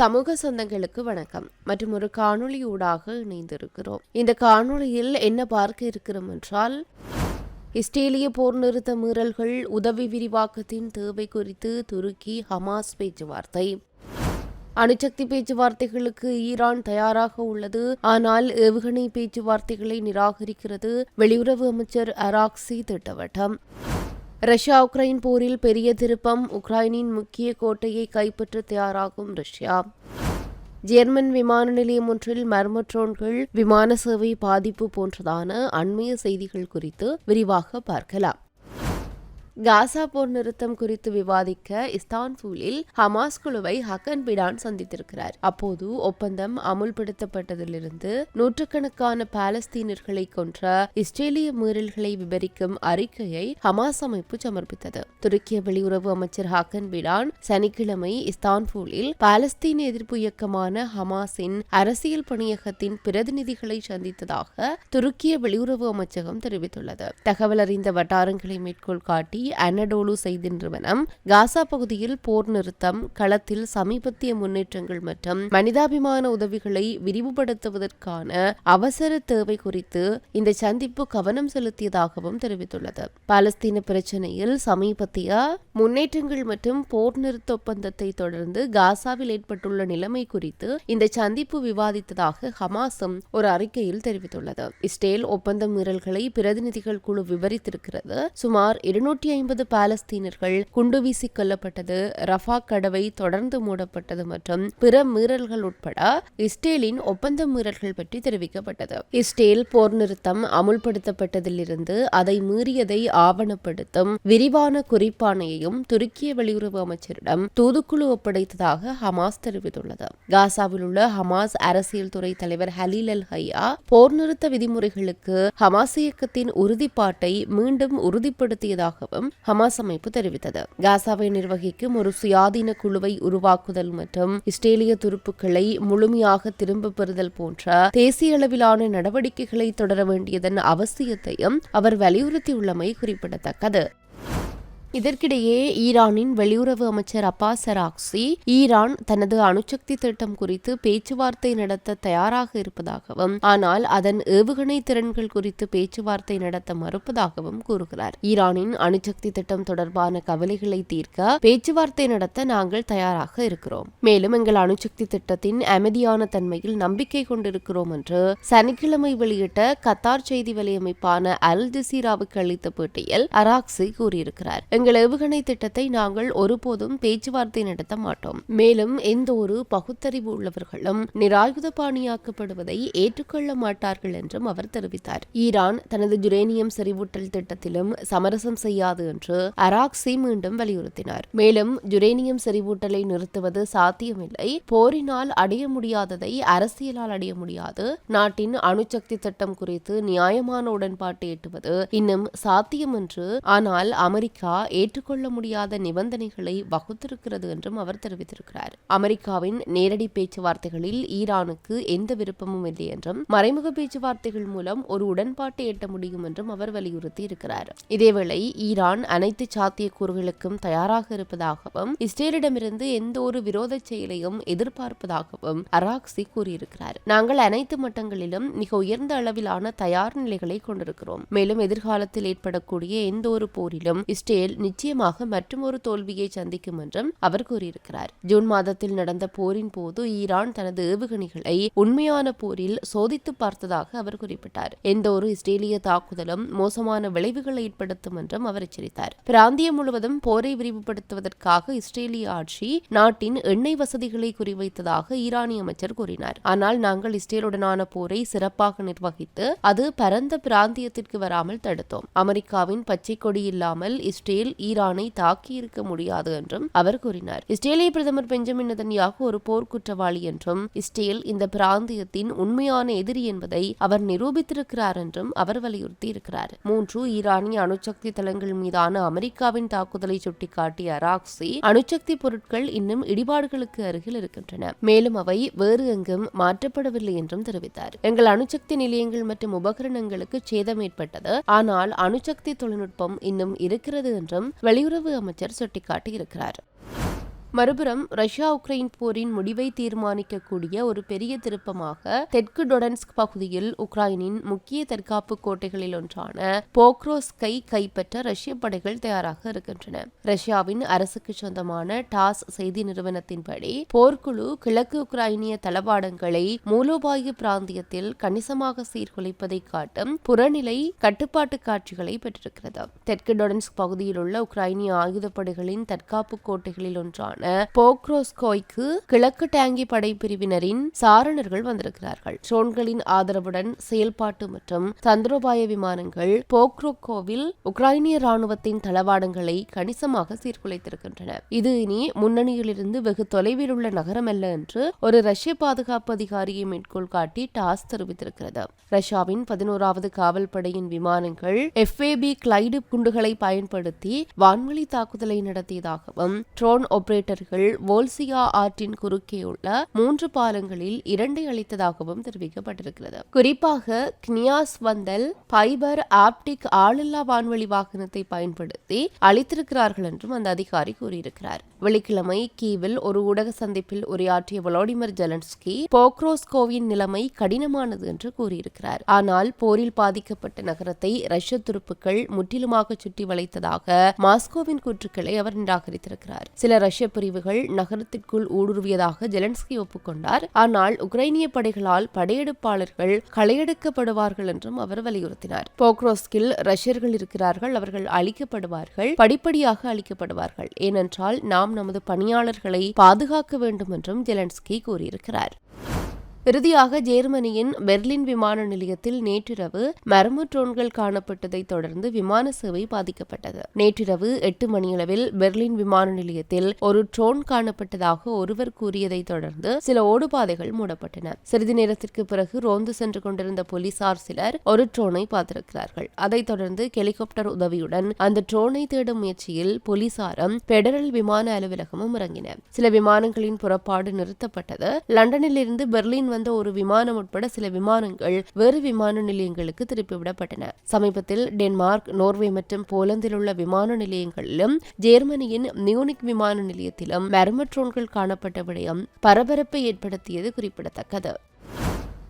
சமூக சொந்தங்களுக்கு வணக்கம். மற்றும் ஒரு காணொளியூடாக இணைந்திருக்கிறோம். இந்த காணொளியில் என்ன பார்க்க இருக்கிறோம் என்றால் இஸ்ரேலிய போர் நிறுத்த மீறல்கள் உதவி விரிவாக்கத்தின் தேவை குறித்து துருக்கி ஹமாஸ் பேச்சுவார்த்தை. அணுசக்தி பேச்சுவார்த்தைகளுக்கு ஈரான் தயாராக உள்ளது. ஆனால் ஏவுகணை பேச்சுவார்த்தைகளை நிராகரிக்கிறது. வெளியுறவு அமைச்சர் அராக்சி திட்டவட்டம். ரஷ்யா உக்ரைன் போரில் பெரிய திருப்பம் உக்ரைனின் முக்கிய கோட்டையை கைப்பற்ற தயாராகும் ரஷ்யா. ஜெர்மன் விமான நிலையம் ஒன்றில் மர்ம ட்ரோன்கள் விமான சேவை பாதிப்பு போன்றதான அண்மைய செய்திகள் குறித்து விரிவாக பார்க்கலாம். காசா போர் நிறுத்தம் குறித்து விவாதிக்க இஸ்தான்புலில் ஹமாஸ் குழுவை ஹக்கன் பிடான் சந்தித்திருக்கிறார். அப்போது ஒப்பந்தம் அமுல்படுத்தப்பட்டதிலிருந்து நூற்றுக்கணக்கான பாலஸ்தீனர்களை கொன்ற இஸ்ரேலிய மீறல்களை விவரிக்கும் அறிக்கையை ஹமாஸ் அமைப்பு சமர்ப்பித்தது. துருக்கிய வெளியுறவு அமைச்சர் ஹக்கன் பிடான் சனிக்கிழமை இஸ்தான்புலில் பாலஸ்தீன எதிர்ப்பு இயக்கமான ஹமாஸின் அரசியல் பணியகத்தின் பிரதிநிதிகளை சந்தித்ததாக துருக்கிய வெளியுறவு அமைச்சகம் தெரிவித்துள்ளது. தகவல் அறிந்த வட்டாரங்களை மேற்கோள் காட்டி அனடோலு செய்தி நிறுவனம் காசா பகுதியில் போர் நிறுத்தம் களத்தில் சமீபத்திய முன்னேற்றங்கள் மற்றும் மனிதாபிமான உதவிகளை விரிவுபடுத்துவதற்கான அவசர தேவை குறித்து இந்த சந்திப்பு கவனம் செலுத்தியதாகவும் தெரிவித்துள்ளது. பாலஸ்தீன பிரச்சனையில் சமீபத்திய முன்னேற்றங்கள் மற்றும் போர் நிறுத்த ஒப்பந்தத்தை தொடர்ந்து காசாவில் ஏற்பட்டுள்ள நிலைமை குறித்து இந்த சந்திப்பு விவாதித்ததாக ஹமாஸும் ஒரு அறிக்கையில் தெரிவித்துள்ளது. இஸ்ரேல் ஒப்பந்த மீறல்களை பிரதிநிதிகள் குழு விவரித்திருக்கிறது. சுமார் இருநூற்றி ஐம்பது பாலஸ்தீனர்கள் குண்டுவீசி கொல்லப்பட்டது ரஃபா கடவை தொடர்ந்து மூடப்பட்டது மற்றும் பிற மீறல்கள் உட்பட இஸ்ரேலின் ஒப்பந்த மீறல்கள் பற்றி தெரிவிக்கப்பட்டது. இஸ்ரேல் போர் நிறுத்தம் அமுல்படுத்தப்பட்டதிலிருந்து அதை மீறியதை ஆவணப்படுத்தும் விரிவான குறிப்பாணையையும் துருக்கிய வெளியுறவு அமைச்சரிடம் தூதுக்குழு ஒப்படைத்ததாக ஹமாஸ் தெரிவித்துள்ளது. காசாவில் உள்ள ஹமாஸ் அரசியல் துறை தலைவர் ஹலீல் அல் ஹையா போர் நிறுத்த விதிமுறைகளுக்கு ஹமாஸ் இயக்கத்தின் உறுதிப்பாட்டை மீண்டும் உறுதிப்படுத்தியதாகவும் ஹமாஸ் அமைப்பு தெரிவித்தது. காசாவை நிர்வகிக்கும் ஒரு சுயாதீன குழுவை உருவாக்குதல் மற்றும் இஸ்ரேலிய துருப்புக்களை முழுமையாக திரும்ப பெறுதல் போன்ற தேசிய அளவிலான நடவடிக்கைகளை தொடர வேண்டியதன் அவசியத்தையும் அவர் வலியுறுத்தியுள்ளமை குறிப்பிடத்தக்கது. இதற்கிடையே ஈரானின் வெளியுறவு அமைச்சர் அப்பாஸ் சராக்சி ஈரான் தனது அணுசக்தி திட்டம் குறித்து பேச்சுவார்த்தை நடத்த தயாராக இருப்பதாகவும் ஆனால் அதன் ஏவுகணை திறன்கள் குறித்து பேச்சுவார்த்தை நடத்த மறுப்பதாகவும் கூறுகிறார். ஈரானின் அணுசக்தி திட்டம் தொடர்பான கவலைகளை தீர்க்க பேச்சுவார்த்தை நடத்த நாங்கள் தயாராக இருக்கிறோம். மேலும் எங்கள் அணுசக்தி திட்டத்தின் அமைதியான தன்மையில் நம்பிக்கை கொண்டிருக்கிறோம் என்று சனிக்கிழமை வெளியிட்ட கத்தார் செய்தி வலையமைப்பான அல் ஜசீராவுக்கு அளித்த பேட்டியில் அராக்சி கூறியிருக்கிறார். எங்கள் ஏவுகணை திட்டத்தை நாங்கள் ஒருபோதும் பேச்சுவார்த்தை நடத்த மாட்டோம். மேலும் எந்த ஒரு பகுத்தறிவு உள்ளவர்களும் நிராயுதபாணியாக்கப்படுவதை ஏற்றுக்கொள்ள மாட்டார்கள் என்றும் அவர் தெரிவித்தார். ஈரான் தனது ஜுரேனியம் செறிவூட்டல் திட்டத்திலும் சமரசம் செய்யாது என்று அராக்சி மீண்டும் வலியுறுத்தினார். மேலும் ஜுரேனியம் செறிவூட்டலை நிறுத்துவது சாத்தியமில்லை. போரினால் அடைய முடியாததை அரசியலால் அடைய முடியாது. நாட்டின் அணுசக்தி திட்டம் குறித்து நியாயமான உடன்பாட்டை எட்டுவது இன்னும் சாத்தியம் என்று ஆனால் அமெரிக்கா ஏற்றுக்கொள்ள முடியாத நிபந்தனைகளை வகுத்திருக்கிறது என்றும் அவர் தெரிவித்திருக்கிறார். அமெரிக்காவின் நேரடி பேச்சுவார்த்தைகளில் ஈரானுக்கு எந்த விருப்பமும் இல்லை என்றும் மறைமுக பேச்சுவார்த்தைகள் மூலம் ஒரு உடன்பாட்டை எட்ட முடியும் என்றும் அவர் வலியுறுத்தி இருக்கிறார். இதேவேளை ஈரான் அனைத்து சாத்தியக்கூறுகளுக்கும் தயாராக இருப்பதாகவும் இஸ்ரேலிடமிருந்து எந்த ஒரு விரோத செயலையும் எதிர்பார்ப்பதாகவும் அராக்சி கூறியிருக்கிறார். நாங்கள் அனைத்து மட்டங்களிலும் மிக உயர்ந்த அளவிலான தயார் நிலைகளை கொண்டிருக்கிறோம். மேலும் எதிர்காலத்தில் ஏற்படக்கூடிய எந்த ஒரு போரிலும் இஸ்ரேல் நிச்சயமாக மற்றொரு தோல்வியை சந்திக்கும் என்றும் அவர் கூறியிருக்கிறார். ஜூன் மாதத்தில் நடந்த போரின் போது ஈரான் தனது ஏவுகணைகளை உண்மையான போரில் சோதித்து பார்த்ததாக அவர் குறிப்பிட்டார். எந்த ஒரு இஸ்ரேலிய தாக்குதலும் மோசமான விளைவுகளை ஏற்படுத்தும் என்றும் அவர் எச்சரித்தார். பிராந்தியம் முழுவதும் போரை விரிவுபடுத்துவதற்காக இஸ்ரேலிய ஆட்சி நாட்டின் எண்ணெய் வசதிகளை குறிவைத்ததாக ஈரானிய அமைச்சர் கூறினார். ஆனால் நாங்கள் இஸ்ரேலுடனான போரை சிறப்பாக நிர்வகித்து அது பரந்த பிராந்தியத்திற்கு வராமல் தடுத்தோம். அமெரிக்காவின் பச்சை கொடி இல்லாமல் இஸ்ரேல் ஈரானை தாக்கியிருக்க முடியாது என்றும் அவர் கூறினார். இஸ்ரேலிய பிரதமர் பெஞ்சமின் நெதன்யாகு ஒரு போர் குற்றவாளி என்றும் இஸ்ரேல் இந்த பிராந்தியத்தின் உண்மையான எதிரி என்பதை அவர் நிரூபித்திருக்கிறார் என்றும் அவர் வலியுறுத்தி இருக்கிறார் மூன்று ஈரானிய அணுசக்தி தளங்கள் மீதான அமெரிக்காவின் தாக்குதலை சுட்டிக்காட்டிய அராக்சி அணுசக்தி பொருட்கள் இன்னும் இடிபாடுகளுக்கு அருகில் இருக்கின்றன. மேலும் அவை வேறு எங்கும் மாற்றப்படவில்லை என்றும் தெரிவித்தார். எங்கள் அணுசக்தி நிலையங்கள் மற்றும் உபகரணங்களுக்கு சேதம் ஏற்பட்டது. ஆனால் அணுசக்தி தொழில்நுட்பம் இன்னும் இருக்கிறது என்றும் வெளியுறவு அமைச்சர் சுட்டிக்காட்டியிருக்கிறார். மறுபுறம் ரஷ்யா உக்ரைன் போரின் முடிவை தீர்மானிக்கக்கூடிய ஒரு பெரிய திருப்பமாக தெற்கு டொடன்ஸ்க் பகுதியில் உக்ரைனின் முக்கிய தற்காப்பு கோட்டைகளில் ஒன்றான போக்ரோஸ்கை கைப்பற்ற ரஷ்ய படைகள் தயாராக இருக்கின்றன. ரஷ்யாவின் அரசுக்கு சொந்தமான டாஸ் செய்தி நிறுவனத்தின்படி போர்க்குழு கிழக்கு உக்ரைனிய தளவாடங்களை மூலோபாய பிராந்தியத்தில் கணிசமாக சீர்குலைப்பதை காட்டும் புறநிலை கட்டுப்பாட்டு காட்சிகளை பெற்றிருக்கிறது. தெற்கு டொடன்ஸ்க் பகுதியில் உள்ள உக்ரைனிய ஆயுதப்படைகளின் தற்காப்பு கோட்டைகளில் ஒன்றான போக்ரோஸ்கோய்க்கு கிழக்கு டேங்கி படை பிரிவினரின் சாரணர்கள் வந்திருக்கிறார்கள். ட்ரோன்களின் ஆதரவுடன் செயல்பாட்டு மற்றும் தந்திரோபாய விமானங்கள் போக்ரோகோவில் உக்ரைனிய ராணுவத்தின் தளவாடங்களை கணிசமாக சீர்குலைத்திருக்கின்றன. இது இனி முன்னணியிலிருந்து வெகு தொலைவில் உள்ள நகரமல்ல என்று ஒரு ரஷ்ய பாதுகாப்பு அதிகாரியை மேற்கோள் காட்டி டாஸ் தெரிவித்திருக்கிறது. ரஷ்யாவின் பதினோராவது காவல் படையின் விமானங்கள் எஃப்ஏபி கிளைடு குண்டுகளை பயன்படுத்தி வான்வழி தாக்குதலை நடத்தியதாகவும் ட்ரோன் ஆபரேட்டர்கள் வோல்சியா ஆற்றின் குறுக்கே உள்ள மூன்று பாலங்களில் இரண்டை அளித்ததாகவும் தெரிவிக்கப்பட்டிருக்கிறது. குறிப்பாக கினியாஸ் வந்தல் பைபர் ஆப்டிக் ஆளில்லா வான்வழி வாகனத்தை பயன்படுத்தி அளித்திருக்கிறார்கள் என்றும் அந்த அதிகாரி கூறியிருக்கிறார். வெள்ளிக்கிழமை கீவில் ஒரு ஊடக சந்திப்பில் உரையாற்றிய வளோடிமர் ஜெலன்ஸ்கி போக்ரோஸ்கோவின் நிலைமை கடினமானது என்று கூறியிருக்கிறார். ஆனால் போரில் பாதிக்கப்பட்ட நகரத்தை ரஷ்ய துருப்புக்கள் முற்றிலுமாக சுற்றி வளைத்ததாக மாஸ்கோவின் கூற்றுக்களை அவர் நிராகரித்திருக்கிறார். சில ரஷ்ய பிரிவுகள் நகரத்திற்குள் ஊடுருவியதாக ஜெலன்ஸ்கி ஒப்புக்கொண்டார். ஆனால் உக்ரைனிய படைகளால் படையெடுப்பாளர்கள் களையெடுக்கப்படுவார்கள் என்றும் அவர் வலியுறுத்தினார். போக்ரோஸ்கில் ரஷ்யர்கள் இருக்கிறார்கள் அவர்கள் அழிக்கப்படுவார்கள் படிப்படியாக அழிக்கப்படுவார்கள். ஏனென்றால் நாம் நமது பணியாளர்களை பாதுகாக்க வேண்டும் என்றும் ஜெலன்ஸ்கி கூறியிருக்கிறார். இறுதியாக ஜெர்மனியின் பெர்லின் விமான நிலையத்தில் நேற்றிரவு மர்ம ட்ரோன்கள் காணப்பட்டதை தொடர்ந்து விமான சேவை பாதிக்கப்பட்டது. நேற்றிரவு எட்டு மணியளவில் பெர்லின் விமான நிலையத்தில் ஒரு ட்ரோன் காணப்பட்டதாக ஒருவர் கூறியதை தொடர்ந்து சில ஓடுபாதைகள் மூடப்பட்டன. சிறிது நேரத்திற்கு பிறகு ரோந்து சென்று கொண்டிருந்த போலீசார் சிலர் ஒரு ட்ரோனை பார்த்திருக்கிறார்கள். அதைத் தொடர்ந்து ஹெலிகாப்டர் உதவியுடன் அந்த ட்ரோனை தேடும் முயற்சியில் போலீசாரும் பெடரல் விமான அலுவலகமும் இறங்கின சில விமானங்களின் புறப்பாடு நிறுத்தப்பட்டது. லண்டனில் இருந்து பெர்லின் வந்த ஒரு விமானம் உட்பட சில விமானங்கள் வேறு விமான நிலையங்களுக்கு திருப்பிவிடப்பட்டன சமீபத்தில் டென்மார்க் நோர்வே மற்றும் போலந்தில் உள்ள விமான நிலையங்களிலும் ஜெர்மனியின் மியூனிக் விமான நிலையத்திலும் மெர்மட்ரோன்கள் காணப்பட்ட விடயம் பரபரப்பை ஏற்படுத்தியது குறிப்பிடத்தக்கது.